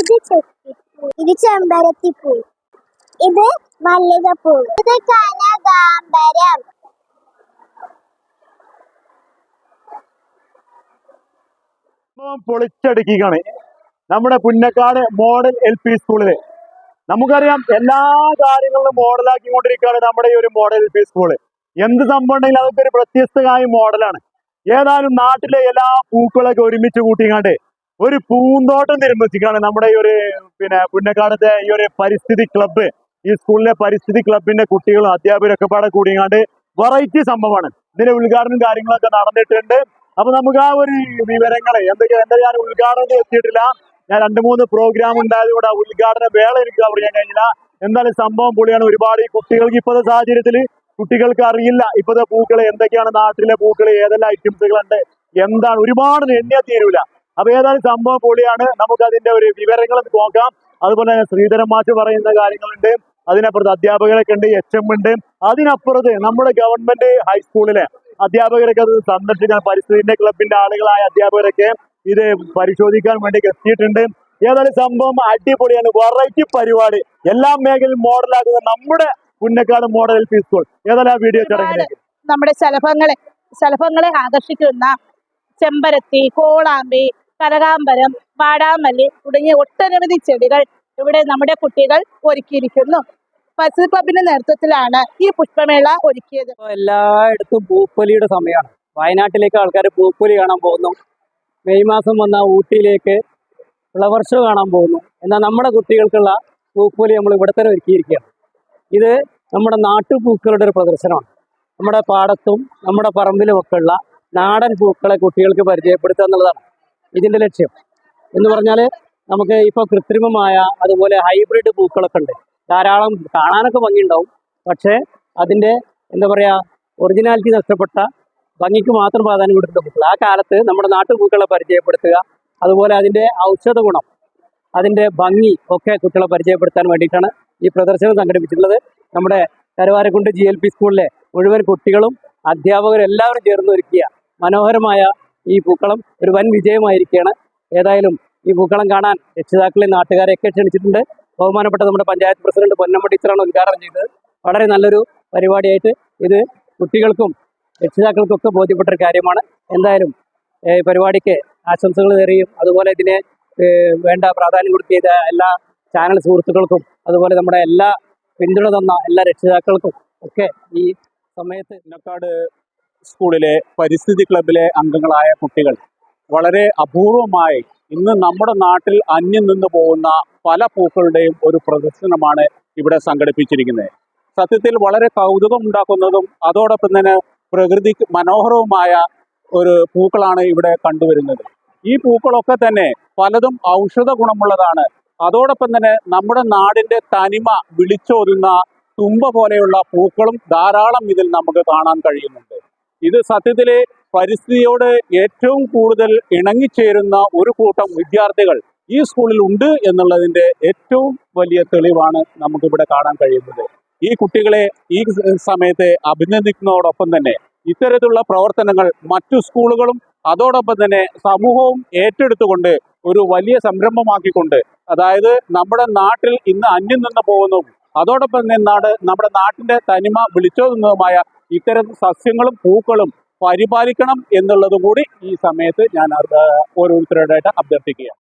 ഇത് ചെത്തിപ്പൂ ഇത് ചെമ്പരത്തിപ്പൂ ഇത് മല്ലികപ്പൂ ഇത് കനകാംബരം. പൊളിച്ചടുക്കിക്കാണ്. നമ്മുടെ പുന്നക്കാട് മോഡൽ എൽ പി സ്കൂളിൽ. നമുക്കറിയാം എല്ലാ കാര്യങ്ങളും മോഡലാക്കിക്കൊണ്ടിരിക്കുകയാണ് നമ്മുടെ ഈ ഒരു മോഡൽ എൽ പി സ്കൂൾ. എന്ത് സംഭവമുണ്ടെങ്കിലും അതൊക്കെ ഒരു പ്രത്യസ്തമായ മോഡലാണ്. ഏതായാലും നാട്ടിലെ എല്ലാ പൂക്കളൊക്കെ ഒരുമിച്ച് കൂട്ടിക്കാണ്ട് ഒരു പൂന്തോട്ടം നിർമ്മിച്ചിക്കാണ് നമ്മുടെ ഈ ഒരു പിന്നെ പുന്നക്കാടത്തെ ഈ ഒരു പരിസ്ഥിതി ക്ലബ്ബ് ഈ സ്കൂളിലെ പരിസ്ഥിതി ക്ലബിന്റെ കുട്ടികളും അധ്യാപകരൊക്കെ പാടെ കൂടിയാണ്ട് വെറൈറ്റി സംഭവമാണ്. ഇതിന്റെ ഉദ്ഘാടനം കാര്യങ്ങളൊക്കെ നടന്നിട്ടുണ്ട്. അപ്പൊ നമുക്ക് ആ ഒരു വിവരങ്ങളെ എന്തൊക്കെ എന്താ ഞാൻ ഉദ്ഘാടനത്തിൽ എത്തിയിട്ടില്ല. ഞാൻ രണ്ട് മൂന്ന് പ്രോഗ്രാം ഉണ്ടായത് കൂടെ ഉദ്ഘാടന വേള എനിക്ക് കവർ ചെയ്യാൻ കഴിഞ്ഞില്ല. എന്തായാലും സംഭവം പൊളിയാണ്. ഒരുപാട് ഈ കുട്ടികൾക്ക് ഇപ്പോഴത്തെ സാഹചര്യത്തിൽ കുട്ടികൾക്ക് അറിയില്ല. ഇപ്പോഴത്തെ പൂക്കൾ എന്തൊക്കെയാണ് നാട്ടിലെ പൂക്കൾ ഏതെല്ലാം ഐറ്റംസുകളുണ്ട് എന്താണ്? ഒരുപാട് എണ്ണിയാ തീരൂല. അപ്പൊ ഏതായാലും സംഭവം പൊളിയാണ്. നമുക്ക് അതിന്റെ ഒരു വിവരങ്ങൾ നോക്കാം. അതുപോലെ തന്നെ ശ്രീധരൻ മാഷ് പറയുന്ന കാര്യങ്ങളുണ്ട്. അതിനപ്പുറത്ത് അധ്യാപകരൊക്കെ ഉണ്ട് എച്ച് എം ഉണ്ട്. അതിനപ്പുറത്ത് നമ്മുടെ ഗവൺമെന്റ് ഹൈസ്കൂളിലെ അധ്യാപകരൊക്കെ അത് സന്ദർശിക്കാൻ പരിസ്ഥിതിന്റെ ക്ലബിന്റെ ആളുകളായ അധ്യാപകരൊക്കെ ഇത് പരിശോധിക്കാൻ വേണ്ടി എത്തിയിട്ടുണ്ട്. ഏതായാലും സംഭവം അടിപൊളിയാണ്. വെറൈറ്റി പരിപാടി. എല്ലാ മേഖലയും മോഡലാക്കുന്ന നമ്മുടെ Punnakkad model L P school ഏതായാലും ആ വീഡിയോ ചടങ്ങിലേക്ക്. നമ്മുടെ ശലഭങ്ങളെ ശലഭങ്ങളെ ആകർഷിക്കുന്ന ചെമ്പരത്തി കോളാമ്പി കനകാംബരം വാടാമല്ലി തുടങ്ങിയ ഒട്ടനവധി ചെടികൾ ഇവിടെ നമ്മുടെ കുട്ടികൾ ഒരുക്കിയിരിക്കുന്നു. പരിസ്ഥിതി ക്ലബിന്റെ നേതൃത്വത്തിലാണ് ഈ പുഷ്പമേള ഒരുക്കിയത്. എല്ലായിടത്തും പൂപ്പൊലിയുടെ സമയമാണ്. വയനാട്ടിലേക്ക് ആൾക്കാർ പൂപ്പൊലി കാണാൻ പോകുന്നു. മെയ് മാസം വന്ന ഊട്ടിയിലേക്ക് ഫ്ലവർ ഷോ കാണാൻ പോകുന്നു. എന്നാൽ നമ്മുടെ കുട്ടികൾക്കുള്ള പൂപ്പൊലി നമ്മൾ ഇവിടെ തന്നെ ഒരുക്കിയിരിക്കുകയാണ്. ഇത് നമ്മുടെ നാട്ടുപൂക്കളുടെ ഒരു പ്രദർശനമാണ്. നമ്മുടെ പാടത്തും നമ്മുടെ പറമ്പിലും ഒക്കെ ഉള്ള നാടൻ പൂക്കളെ കുട്ടികൾക്ക് പരിചയപ്പെടുത്തുക എന്നുള്ളതാണ് ഇതിന്റെ ലക്ഷ്യം. എന്ന് പറഞ്ഞാൽ നമുക്ക് ഇപ്പോൾ കൃത്രിമമായ അതുപോലെ ഹൈബ്രിഡ് പൂക്കളൊക്കെ ഉണ്ട്. ധാരാളം കാണാനൊക്കെ ഭംഗിയുണ്ടാവും. പക്ഷേ അതിന്റെ എന്താ പറയുക ഒറിജിനാലിറ്റി നഷ്ടപ്പെട്ട ഭംഗിക്ക് മാത്രം പ്രാധാന്യം കൊടുക്കുന്ന പൂക്കൾ ആ കാലത്ത് നമ്മുടെ നാട്ടുപൂക്കളെ പരിചയപ്പെടുത്തുക അതുപോലെ അതിന്റെ ഔഷധ ഗുണം അതിന്റെ ഭംഗി ഒക്കെ കുട്ടികളെ പരിചയപ്പെടുത്താൻ വേണ്ടിയിട്ടാണ് ഈ പ്രദർശനം സംഘടിപ്പിച്ചിട്ടുള്ളത്. നമ്മുടെ കരുവാരക്കുണ്ട് ജി എൽ പി സ്കൂളിലെ മുഴുവൻ കുട്ടികളും അധ്യാപകരും എല്ലാവരും ചേർന്ന് ഒരുക്കിയ മനോഹരമായ ഈ പൂക്കളം ഒരു വൻ വിജയമായിരിക്കുകയാണ്. ഏതായാലും ഈ പൂക്കളം കാണാൻ രക്ഷിതാക്കളെ നാട്ടുകാരെയൊക്കെ ക്ഷണിച്ചിട്ടുണ്ട്. ബഹുമാനപ്പെട്ട നമ്മുടെ പഞ്ചായത്ത് പ്രസിഡന്റ് പൊന്നമ്മ ടീച്ചറാണ് ഉദ്ഘാടനം ചെയ്തത്. വളരെ നല്ലൊരു പരിപാടിയായിട്ട് ഇത് കുട്ടികൾക്കും രക്ഷിതാക്കൾക്കും ഒക്കെ ബോധ്യപ്പെട്ട ഒരു കാര്യമാണ് എന്തായാലും പരിപാടിക്ക് ആശംസകൾ നേറിയും അതുപോലെ ഇതിനെ വേണ്ട പ്രാധാന്യം കൊടുക്കിയ എല്ലാ ചാനൽ സുഹൃത്തുക്കൾക്കും അതുപോലെ നമ്മുടെ എല്ലാ പിന്തുണ തന്ന എല്ലാ രക്ഷിതാക്കൾക്കും ഒക്കെ ഈ സമയത്ത് പുന്നക്കാട് സ്കൂളിലെ പരിസ്ഥിതി ക്ലബിലെ അംഗങ്ങളായ കുട്ടികൾ വളരെ അപൂർവമായി ഇന്ന് നമ്മുടെ നാട്ടിൽ അന്യം നിന്ന് പോകുന്ന പല പൂക്കളുടെയും ഒരു പ്രദർശനമാണ് ഇവിടെ സംഘടിപ്പിച്ചിരിക്കുന്നത്. സത്യത്തിൽ വളരെ കൗതുകം ഉണ്ടാക്കുന്നതും അതോടൊപ്പം തന്നെ പ്രകൃതിക്ക് മനോഹരവുമായ ഒരു പൂക്കളാണ് ഇവിടെ കണ്ടുവരുന്നത്. ഈ പൂക്കളൊക്കെ തന്നെ പലതും ഔഷധ ഗുണമുള്ളതാണ്. അതോടൊപ്പം തന്നെ നമ്മുടെ നാടിന്റെ തനിമ വിളിച്ചോതുന്ന തുമ്പ പോലെയുള്ള പൂക്കളും ധാരാളം ഇതിൽ നമുക്ക് കാണാൻ കഴിയുന്നുണ്ട്. ഇത് സത്യത്തിലെ പരിസ്ഥിതിയോട് ഏറ്റവും കൂടുതൽ ഇണങ്ങിച്ചേരുന്ന ഒരു കൂട്ടം വിദ്യാർത്ഥികൾ ഈ സ്കൂളിൽ ഉണ്ട് എന്നുള്ളതിന്റെ ഏറ്റവും വലിയ തെളിവാണ് നമുക്കിവിടെ കാണാൻ കഴിയുന്നത്. ഈ കുട്ടികളെ ഈ സമയത്തെ അഭിനന്ദിക്കുന്നതോടൊപ്പം തന്നെ ഇത്തരത്തിലുള്ള പ്രവർത്തനങ്ങൾ മറ്റു സ്കൂളുകളും അതോടൊപ്പം തന്നെ സമൂഹവും ഏറ്റെടുത്തുകൊണ്ട് ഒരു വലിയ സംരംഭമാക്കിക്കൊണ്ട് അതായത് നമ്മുടെ നാട്ടിൽ ഇന്ന് അന്യം നിന്ന് പോകുന്നതും അതോടൊപ്പം തന്നെ നമ്മുടെ നാട്ടിന്റെ തനിമ വിളിച്ചോതുന്നതുമായ ഇത്തരം സസ്യങ്ങളും പൂക്കളും പരിപാലിക്കണം എന്നുള്ളതും കൂടി ഈ സമയത്ത് ഞാൻ ഓരോരുത്തരോടായിട്ട് അഭ്യർത്ഥിക്കുകയാണ്.